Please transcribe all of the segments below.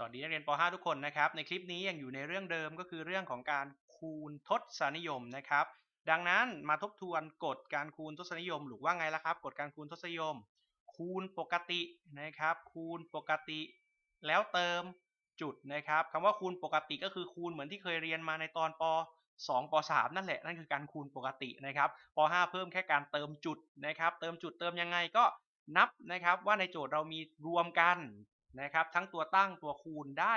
สวัสดีนักเรียนป .5 ทุกคนนะครับ ในคลิปนี้ยังอยู่ในเรื่องเดิมก็คือเรื่องของการคูณทศนิยมนะครับ ดังนั้นมาทบทวนกฎการคูณทศนิยมหรือว่าไงล่ะครับกฎการคูณทศนิยม คูณปกตินะครับ คูณปกติ แล้วเติมจุดนะครับคำว่าคูณปกติก็คือคูณเหมือนที่เคยเรียนมาในตอนป 2ป3นั่นแหละนั่นคือการคูณปกตินะครับป .5 เพิ่มแค่การเติมจุดนะครับ เติมจุดเติมยังไงก็นับนะครับว่าในโจทย์เรามีรวมกัน นะครับ ทั้งตัวตั้งตัวคูณได้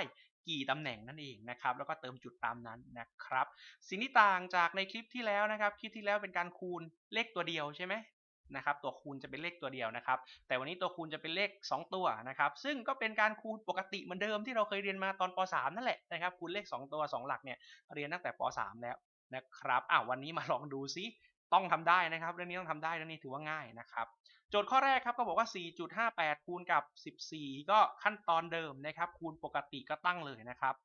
กี่ตำแหน่งนั่นเองนะครับแล้วก็เติมจุดตามนั้นนะครับ สิ่งที่ต่างจากในคลิปที่แล้วนะครับ คลิปที่แล้วเป็นการคูณเลขตัวเดียวใช่ไหมนะครับตัวคูณจะเป็นเลขตัวเดียวนะครับ แต่วันนี้ตัวคูณจะเป็นเลข 2 ตัวนะครับ ซึ่งก็เป็นการคูณปกติเหมือนเดิมที่เราเคยเรียนมาตอนป .3 นั่นแหละนะครับคูณเลข 2 ตัว 2 หลักเนี่ยเรียนตั้งแต่ป .3 แล้วนะครับอ้าววันนี้มาลองดูซิต้องทำได้นะครับ เรื่องนี้ต้องทำได้เรื่องนี้ถือว่าง่ายนะครับ จทย์ข้อแรกครับก็บอกว่า 4.58 คูณกับ 14 ก็ขั้นตอนเดิมนะครับ คูณปกติก็ตั้งเลยนะครับ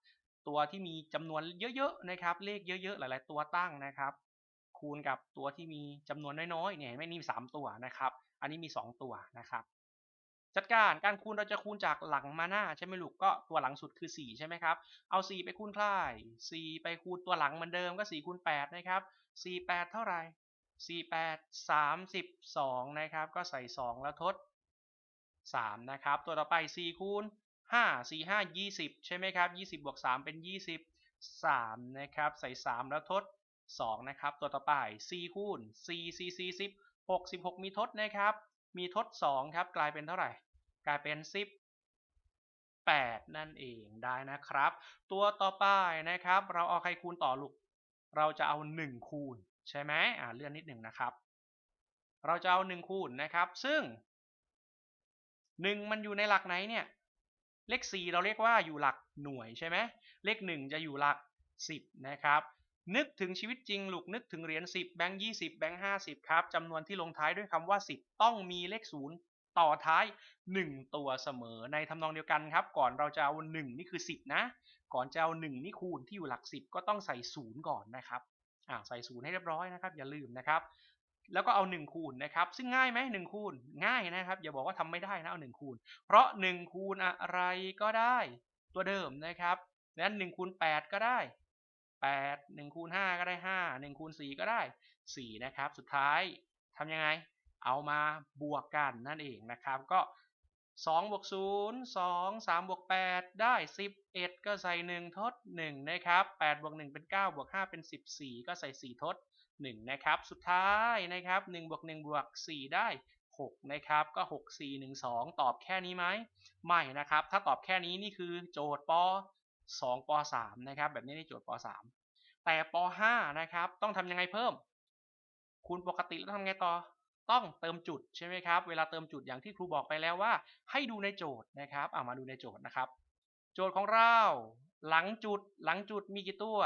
ตัวที่มีจำนวนเยอะๆนะครับ เลขเยอะๆ หลาย ๆ ตัวตั้งนะครับ คูณกับตัวที่มีจำนวนน้อยๆ เนี่ยไม่มี3ตัวนะครับ อันนี้มี 2 ตัวนะครับ จัดการการคูณเราจะคูณจากหลังมาหน้าใช่ไหมลูกก็ตัวหลังสุดคือ 4 ใช่ไหมครับ เอา 4 ไปคูณคลาย 4 ไปคูณตัวหลังเหมือนเดิมก็4คูณ8นะครับ 4 8 เท่าไหร่ 4 8 32 นะครับ ก็ใส่ 2 แล้วทด 3 นะครับ ตัวต่อไป 4 คูณ 5 4 5 20 ใช่ไหมครับ 20 บวก 3 เป็น23นะครับ ใส่ 3 แล้วทด 2 นะครับ ตัวต่อไป 4 คูณ 4 4 40 66 มีทดนะครับ มีทด 2 ครับ กลายเป็นเท่าไหร่ กลายเป็น 10 8 นั่นเองได้นะครับ ตัวต่อไปนะครับ เราเอาใครคูณต่อลูก เราจะเอา 1 คูณ ใช่ไหมอ่าเลื่อนนิดหนึ่งนะครับ เราจะเอา1คูณนะครับ ซึ่ง 1 มันอยู่ในหลักไหนเนี่ย เลข 4 เราเรียกว่าอยู่หลักหน่วยใช่ไหมเลข 1 จะอยู่หลัก 10 นะครับ นึกถึงชีวิตจริงลูกนึกถึงเหรียญ10 แบงค์20 แบงค์50 ครับจำนวนที่ลงท้ายด้วยคำว่า 10 ต้องมีเลข 0 ต่อท้าย 1 ตัวเสมอในทำนองเดียวกันครับ ก่อนเราจะเอา 1 นี่คือ 10 นะ ก่อนจะเอา 1 นี่คูณที่อยู่หลัก 10 ก็ต้องใส่ 0 ก่อนนะครับ อ่าใส่0ให้เรียบร้อยนะครับ อย่าลืมนะครับ แล้วก็เอา 1 คูณนะครับ ซึ่งง่ายไหม1คูณง่ายนะครับ อย่าบอกว่าทำไม่ได้นะเอา1คูณ เพราะ 1 คูณอะไรก็ได้ตัวเดิมนะครับดังนั้น1คูณ8ก็ได้8 1คูณ5ก็ได้ 5 1คูณ4ก็ได้ 4 นะครับ สุดท้ายทำยังไง เอามาบวกกันนั่นเองนะครับ ก็ 2บวก0 2 3บวก8ได้ 11 ก็ใส่ 1 ทด 1 นะครับ8บวก1เป็น 9 บวก 5 เป็น 14 ก็ใส่ 4 ทด 1 นะครับ สุดท้ายนะครับ1บวก1บวก 4 ได้ 6 นะครับ ก็ 6 4 1 2 ตอบแค่นี้ไหม ไม่นะครับ ถ้าตอบแค่นี้นี่คือโจทย์ป 2ป3นะครับ แบบนี้ในโจทย์ป 3 แต่ป 5 นะครับ ต้องทำยังไงเพิ่ม คูณปกติแล้วทำไงต่อ ต้องเติมจุดใช่ไหมครับ เวลาเติมจุดอย่างที่ครูบอกไปแล้วว่า ให้ดูในโจทย์นะครับเอามาดูในโจทย์นะครับ โจทย์ของเรา หลังจุดหลังจุดมีกี่ตัว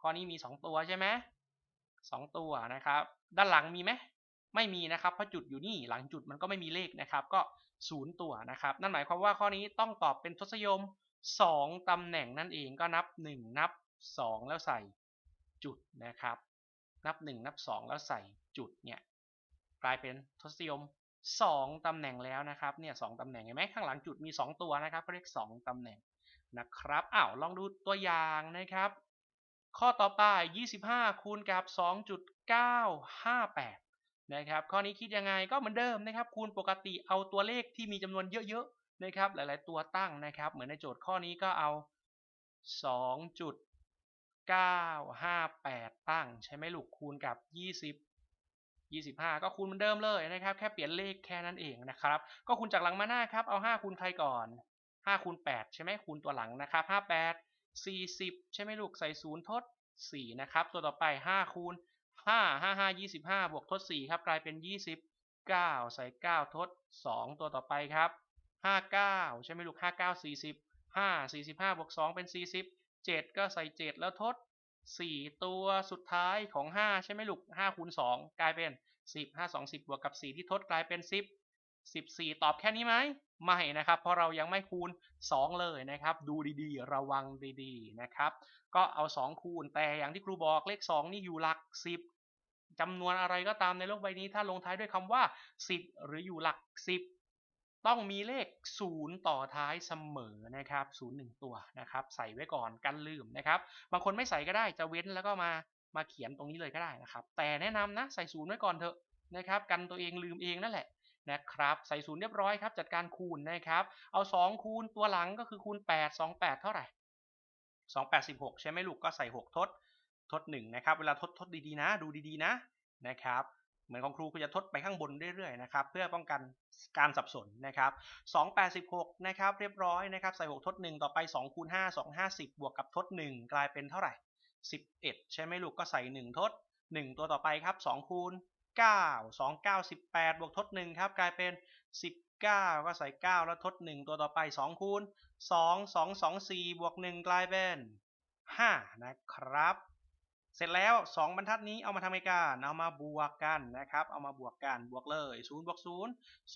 ข้อนี้มี 2 ตัวใช่ไหมสองตัวนะครับ ด้านหลังมีไหมไม่มีนะครับเพราะจุดอยู่นี่หลังจุดมันก็ไม่มีเลขนะครับ ก็ศูนย์ตัวนะครับ นั่นหมายความว่าข้อนี้ต้องตอบเป็นทศนิยม 2 ตำแหน่งนั่นเองก็นับ 1 นับ 2 แล้วใส่จุดนะครับ นับ 1 นับ 2 แล้วใส่จุดเนี่ย กลายเป็นทศนิยม2ตำแหน่งแล้วนะครับเนี่ยสตำแหน่งเห็นไหมข้างหลังจุดมี 2 ตัวนะครับเรียก 2ตำแหน่งนะครับอ้าวลองดูตัวอย่างนะครับ ข้อต่อไป 25 คูณกับ 2.958 นะครับ ข้อนี้คิดยังไงก็เหมือนเดิมนะครับ คูณปกติเอาตัวเลขที่มีจำนวนเยอะๆนะครับ หลายๆตัวตั้งนะครับ เหมือนในโจทย์ข้อนี้ก็เอา 2.958 ตั้ง ใช่ไหมลูกคูณกับ20 25 ก็คูณเหมือนเดิมเลยนะครับ แค่เปลี่ยนเลขแค่นั้นเองนะครับ ก็คูณจากหลังมาหน้าครับ เอา 5 คูณใครก่อน 5 คูณ 8 ใช่ไหมคูณตัวหลังนะครับ 58 40 ใช่ไหมลูกใส่0ทด 4 นะครับ ตัวต่อไป 5 คูณ 5 5 5 25 บวกทด 4 ครับ กลายเป็น 29 ใส่ 9 ทด 2 ตัวต่อไปครับ 59 ใช่ไหมลูก 59 40 5 45 บวก 2 เป็น 40 7 ก็ใส่ 7 แล้วทด 4ตัวสุดท้ายของ5ใช่ไหมลูก5คูณ2กลายเป็น10 5 2 10บบวกกับ4ที่ทดกลายเป็น10 14ตอบแค่นี้ไหมไม่นะครับ เพราะเรายังไม่คูณ 2 เลยนะครับ ดูดีๆ ระวังดีๆนะครับ ก็เอา 2 คูณแต่อย่างที่ครูบอกเลข 2 นี่อยู่หลัก 10จำนวนอะไรก็ตามในโลกใบนี้ ถ้าลงท้ายด้วยคำว่า 10 หรืออยู่หลัก 10 ต้องมีเลข 0 ต่อท้ายเสมอนะครับ0 1ตัวนะครับ ใส่ไว้ก่อนกันลืมนะครับ บางคนไม่ใส่ก็ได้จะเว้นแล้วก็มามาเขียนตรงนี้เลยก็ได้นะครับ แต่แนะนำนะใส่ศูนย์ไว้ก่อนเถอะนะครับ กันตัวเองลืมเองนั่นแหละนะครับใส่ศูนย์เรียบร้อยครับ จัดการคูณนะครับ เอา 2 คูณตัวหลังก็คือคูณ 8 2 8 เท่าไหร่2 8 16 ใช่ไหมลูกก็ใส่ 6 ทด ทด1นะครับ เวลาทดทดดีๆนะ ดูดีๆนะนะครับ เหมือนของครูก็จะทดไปข้างบนเรื่อยๆนะครับเพื่อป้องกันการสับสนนะครับ2 86นะครับเรียบร้อยนะครับใส่6ทด 1 ต่อไป2คูณ5 2 50 บวกกับทด 1 กลายเป็นเท่าไหร่ 11 ใช่ไหมลูกก็ใส่ 1 ทด 1 ตัวต่อไปครับ2คูณ9 2 9 18 บวกทด 1 ครับ กลายเป็น 19 ก็ใส่ 9 แล้วทด 1 ตัวต่อไป2คูณ2 2 2 4 บวก 1 กลายเป็น 5 นะครับ เสร็จแล้ว 2 บรรทัดนี้เอามาทำไงกันเอามาบวกกันนะครับ เอามาบวกกันบวกเลย0บวก0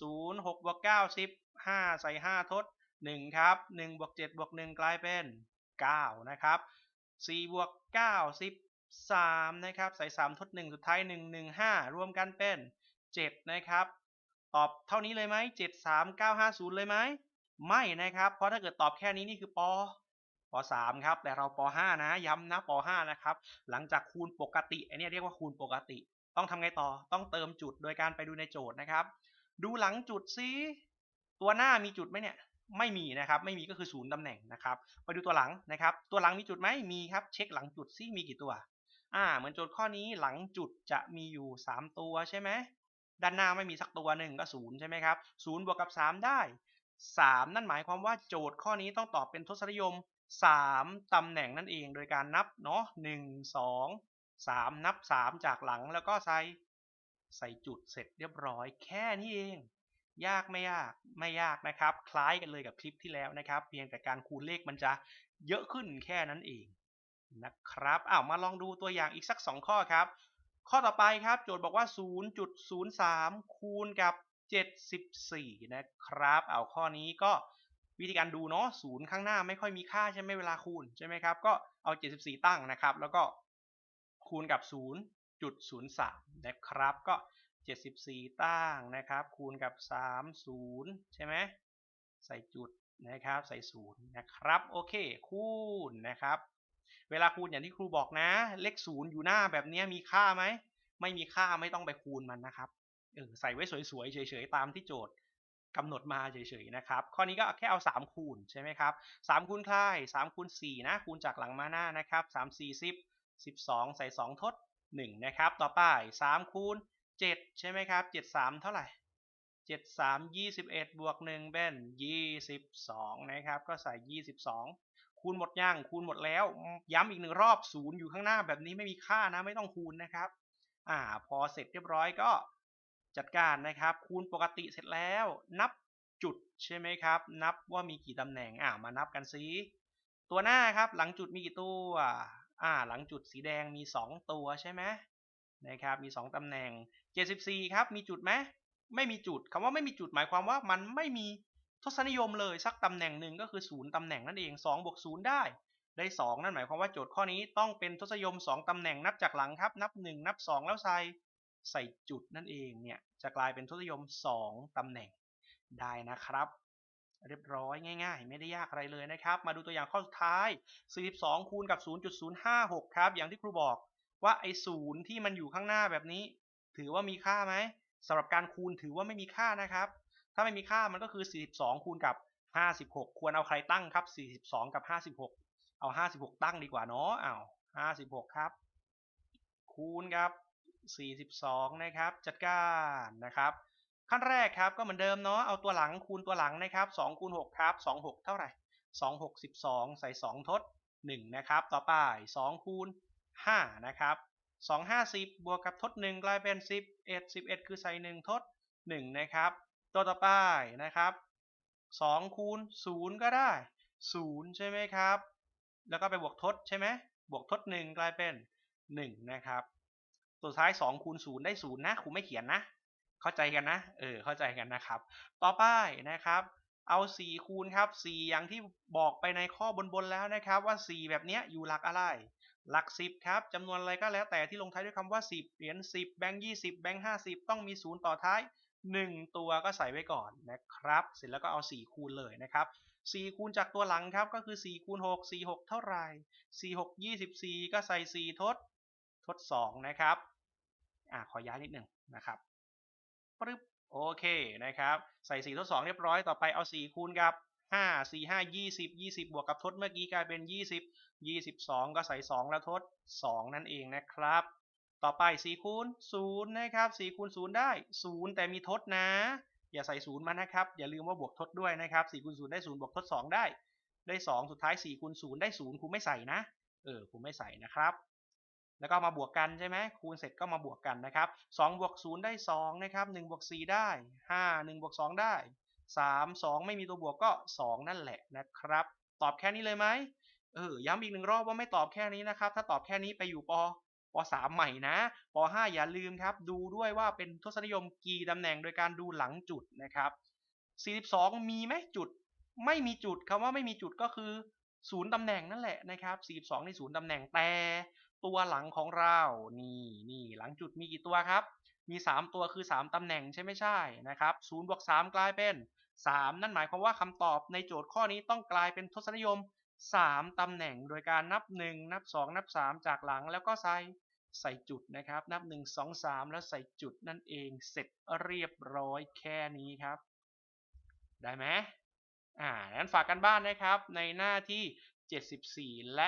0 6บวก9 10 5 ใส่ 5 ทด 1 ครับ1บวก7บวก1 กลายเป็น 9 นะครับ4บวก9 13 นะครับ ใส่ 3 ทด 1 สุดท้าย 1 1 5 รวมกันเป็น 7 นะครับ ตอบเท่านี้เลยไหม7 3 9 5 0 เลยไหมไม่นะครับ เพราะถ้าเกิดตอบแค่นี้นี่คือป ป 3 ครับแต่เราป 5 นะ ย้ำนะป 5 นะครับ หลังจากคูณปกติไอเนี้เรียกว่าคูณปกติ ต้องทำไงต่อต้องเติมจุดโดยการไปดูในโจทย์นะครับ ดูหลังจุดซิตัวหน้ามีจุดไหมเนี่ยไม่มีนะครับ ไม่มีก็คือศูนย์ตำแหน่งนะครับ ไปดูตัวหลังนะครับ ตัวหลังมีจุดไหมมีครับ เช็คหลังจุดซิมีกี่ตัว อ่า เหมือนโจทย์ข้อนี้หลังจุดจะมีอยู่ 3 ตัวใช่ไหม ด้านหน้าไม่มีสักตัวหนึ่งก็ศูนย์ใช่ไหมครับศูนย์บวกกับ 3 ได้ 3 นั่นหมายความว่าโจทย์ข้อนี้ต้องตอบเป็นทศนิยม 3 ตำแหน่งนั่นเองโดยการนับเนาะ1 2 3 นับ 3 จากหลังแล้วก็ใส่ใส่จุดเสร็จเรียบร้อยแค่นี้เอง ยากไม่ยากไม่ยากนะครับ คล้ายกันเลยกับคลิปที่แล้วนะครับ เพียงแต่การคูณเลขมันจะเยอะขึ้นแค่นั้นเองนะครับอ้าวมาลองดูตัวอย่างอีกสัก 2 ข้อครับ ข้อต่อไปครับ โจทย์บอกว่า 0.03 คูณกับ 74 นะครับ เอาข้อนี้ก็ วิธีการดูเนาะศูนย์ข้างหน้าไม่ค่อยมีค่าใช่ไหมเวลาคูณใช่ไหมครับก็เอา 74 ตั้งนะครับ แล้วก็คูณกับ 0.03 นะครับ ก็ 74 ตั้งนะครับ คูณกับ 30 ใช่ไหมใส่จุดนะครับใส่0นะครับโอเคคูณนะครับ เวลาคูณอย่างที่ครูบอกนะ เลขศูนย์อยู่หน้าแบบนี้มีค่าไหมไม่มีค่าไม่ต้องไปคูณมันนะครับเออใส่ไว้สวยๆเฉยๆตามที่โจทย์ กำหนดมาเฉยๆนะครับ ข้อนี้ก็แค่เอา 3 คูณใช่ไหมครับ3คูณคลาย3คูณ4นะคูณจากหลังมาหน้านะครับ3 4 10 12 ใส่ 2 ทด 1 นะครับ ต่อไป3คูณ7ใช่ไหมครับ7 3 เท่าไหร่ 7 3 21 บวก 1 เป็น 22 นะครับ ก็ใส่ 22 คูณหมดยังคูณหมดแล้ว ย้ำอีกหนึ่งรอบ 0 อยู่ข้างหน้าแบบนี้ไม่มีค่านะไม่ต้องคูณนะครับอ่าพอเสร็จเรียบร้อยก็ จัดการนะครับ คูณปกติเสร็จแล้วนับจุดใช่ไหมครับ นับว่ามีกี่ตำแหน่งอ่ามานับกันซิตัวหน้าครับหลังจุดมีกี่ตัวอ่าหลังจุดสีแดงมี 2 ตัวใช่ไหมนะครับมี 2ตำแหน่ง 74 ครับ มีจุดไหมไม่มีจุดคำว่าไม่มีจุดหมายความว่ามันไม่มีทศนิยมเลยสักตำแหน่งหนึ่งก็คือ0ตำแหน่งนั่นเอง2บวก0ได้ ได้ 2 นั่นหมายความว่าโจทย์ข้อนี้ต้องเป็นทศนิยม 2ตำแหน่งนับจากหลังครับ นับ 1 นับ 2 แล้วใส่ ใส่จุดนั่นเองเนี่ยจะกลายเป็นทศนิยม 2 ตำแหน่งได้นะครับ เรียบร้อยง่าย ๆ ไม่ได้ยากอะไรเลยนะครับ มาดูตัวอย่างข้อสุดท้าย 42 คูณกับ 0.056 ครับ อย่างที่ครูบอกว่าไอ้ศูนย์ที่มันอยู่ข้างหน้าแบบนี้ ถือว่ามีค่าไหมสำหรับการคูณถือว่าไม่มีค่านะครับ ถ้าไม่มีค่ามันก็คือ 42 คูณกับ 56 ควรเอาใครตั้งครับ 42 กับ 56 เอา 56 ตั้งดีกว่าเนาะอ้าว56 ครับ คูณกับ 42 นะครับ จัดการนะครับ ขั้นแรกครับก็เหมือนเดิมเนาะเอาตัวหลังคูณตัวหลังนะครับ2คูณ6ครับ26 เท่าไหร่2 6 12ใส่ 2 ทด 1 นะครับ ต่อไป2คูณ5นะครับ2 50 บวกกับทด 1 กลายเป็น 11 11 คือใส่ 1 ทด 1 นะครับ ตัวต่อไปนะครับ2คูณ0 ก็ได้ 0 ใช่ไหมครับ แล้วก็ไปบวกทดใช่ไหมบวกทด 1 กลายเป็น 1 นะครับ ตัวท้าย2คูณ0ได้0นะครูไม่เขียนนะ เข้าใจกันนะ เออ เข้าใจกันนะครับ ต่อไปนะครับ เอา 4 คูณครับ 4 อย่างที่บอกไปในข้อบนๆแล้วนะครับ ว่า 4 แบบนี้อยู่หลักอะไร หลัก 10 ครับจำนวนอะไรก็แล้วแต่ที่ลงท้ายด้วยคำว่า 10 เหรียญ10 แบงค์20 แบงค์50 ต้องมี 0 ต่อท้าย 1 ตัวก็ใส่ไว้ก่อนนะครับ เสร็จแล้วก็เอา 4 คูณเลยนะครับ4คูณจากตัวหลังครับก็คือ4คูณ6 4 6เท่าไหร่4 6 24ก็ใส่4ทด ทด2นะครับ อ่าขอย้ายนิดหนึ่งนะครับปึ๊บโอเคนะครับ ใส่ 4 ทด2เรียบร้อยต่อไปเอา 4 คูณกับ 5 4 5 20 20 บวกกับทดเมื่อกี้กลายเป็น 20 22 ก็ใส่ 2 แล้วทด 2 นั่นเองนะครับ ต่อไป 4 คูณ0นะครับ 4 คูณ0ได้ 0 แต่มีทดนะ อย่าใส่ 0 มานะครับ อย่าลืมว่าบวกทดด้วยนะครับ 4 คูณ0ได้ 0 บวกทด 2 ได้ ได้ 2 สุดท้าย 4 คูณ0ได้ 0ครูไม่ใส่นะ เออครูไม่ใส่นะครับ แล้วก็มาบวกกันใช่ไหมคูณเสร็จก็มาบวกกันนะครับ2บวก0ได้2นะครับ1บวก4ได้ 5 1บวก2ได้ 3 2 ไม่มีตัวบวกก็ 2 นั่นแหละนะครับ ตอบแค่นี้เลยไหมเออย้ำอีกหนึ่งรอบว่าไม่ตอบแค่นี้นะครับ ถ้าตอบแค่นี้ไปอยู่ปป3ใหม่นะป5อย่าลืมครับ ดูด้วยว่าเป็นทศนิยมกี่ตำแหน่งโดยการดูหลังจุดนะครับ 42 มีไหมจุด ไม่มีจุดคำว่าไม่มีจุดก็คือศูนย์ตำแหน่งนั่นแหละนะครับ 42นี่ศูนย์ตำแหน่งแต่ ตัวหลังของเรา นี่นี่หลังจุดมีกี่ตัวครับ มี 3 ตัวคือ 3 ตำแหน่งใช่ไม่ใช่นะครับ0บวก3 กลายเป็น 3 นั่นหมายความว่าคำตอบในโจทย์ข้อนี้ต้องกลายเป็นทศนิยม 3 ตำแหน่ง โดยการนับ 1 นับ 2 นับ 3 จากหลังแล้วก็ใส่ใส่จุดนะครับ นับ 1 2 3 แล้วใส่จุดนั่นเองเสร็จเรียบร้อยแค่นี้ครับ ได้ไหมอ่างั้นฝากกันบ้านนะครับในหน้าที่ 74 และ